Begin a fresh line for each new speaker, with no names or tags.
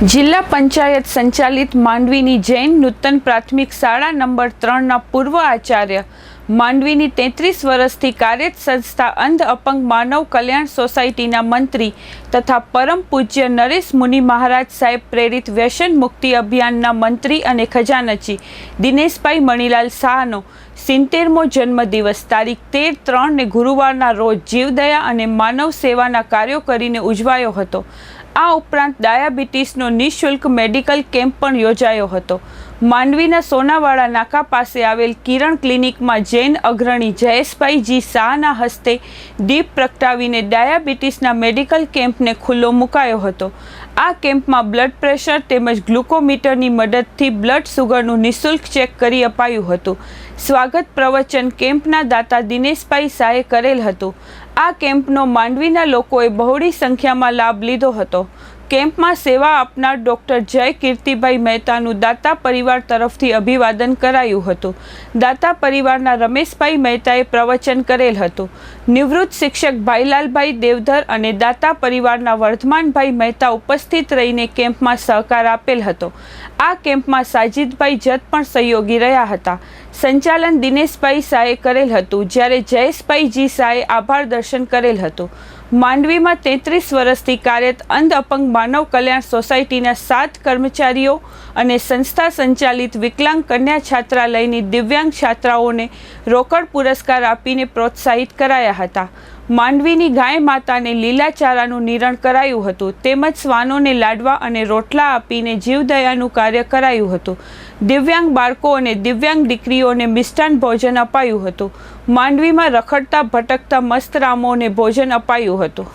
જિલ્લા પંચાયત સંચાલિત માંડવીની જૈન નૂતન પ્રાથમિક શાળા નંબર ત્રણના પૂર્વ આચાર્ય. માંડવીની તેત્રીસ વર્ષથી કાર્યરત સંસ્થા અંધ અપંગ માનવ કલ્યાણ સોસાયટીના મંત્રી તથા પરમ પૂજ્ય નરેશ મુનિ મહારાજ સાહેબ પ્રેરિત વ્યસન મુક્તિ અભિયાનના મંત્રી અને ખજાનચી દિનેશભાઈ મણિલાલ શાહનો સિત્તેરમો જન્મદિવસ, તારીખ તેર ત્રણને ગુરુવારના રોજ જીવદયા અને માનવ સેવાના કાર્યો કરીને ઉજવાયો હતો. આ ઉપરાંત ડાયાબિટીસનો નિઃશુલ્ક મેડિકલ કેમ્પ પણ યોજાયો હતો. માંડવીના સોનાવાડા નાકા પાસે આવેલ કિરણ ક્લિનિકમાં જૈન અગ્રણી જયેશભાઈજી શાહના હસ્તે દીપ પ્રગટાવીને ડાયાબિટીસના મેડિકલ કેમ્પને ખુલ્લો મુકાયો હતો. આ કેમ્પમાં બ્લડ પ્રેશર તેમજ ગ્લુકોમીટરની મદદથી બ્લડ સુગરનું નિઃશુલ્ક ચેક કરી અપાયું હતું. સ્વાગત પ્રવચન કેમ્પના દાતા દિનેશભાઈ શાહે કરેલ હતું. આ કેમ્પનો માંડવીના લોકોએ બહોળી સંખ્યામાં લાભ લીધો હતો. કેમ્પમાં સેવા આપનાર ડૉક્ટર જય કીર્તિભાઈ મહેતાનું દાતા પરિવાર તરફથી અભિવાદન કરાયું હતું. દાતા પરિવારના રમેશભાઈ મહેતાએ પ્રવચન કરેલ હતું. નિવૃત્ત શિક્ષક ભાઈલાલભાઈ દેવધર અને દાતા પરિવારના વર્ધમાનભાઈ મહેતા ઉપસ્થિત રહીને કેમ્પમાં સહકાર આપેલ હતો. આ કેમ્પમાં સાજિદભાઈ જત પણ સહયોગી રહ્યા હતા. સંચાલન દિનેશભાઈ શાહે કરેલ હતું, જ્યારે જયેશભાઈ જી શાહે આભાર દર્શન કરેલ હતું. માંડવીમાં તેત્રીસ વર્ષથી કાર્યરત અંધ અપંગ માનવ કલ્યાણ સોસાયટીના સાત કર્મચારીઓ અને સંસ્થા સંચાલિત વિકલાંગ કન્યા છાત્રાલયની દિવ્યાંગ છાત્રાઓને રોકડ પુરસ્કાર આપીને પ્રોત્સાહિત કરાયા હતા. માંડવીની ગાય માતાને લીલા ચારાનું નિરણ કરાયું હતું. તેમજ શ્વાનોને લાડવા અને રોટલા આપીને જીવદયાનું કાર્ય કરાયું હતું. દિવ્યાંગ બાળકો અને દિવ્યાંગ દીકરીઓને મિષ્ટાન ભોજન અપાયું હતું. માંડવીમાં રખડતા ભટકતા મસ્ત રામોને ભોજન અપાયું હતું.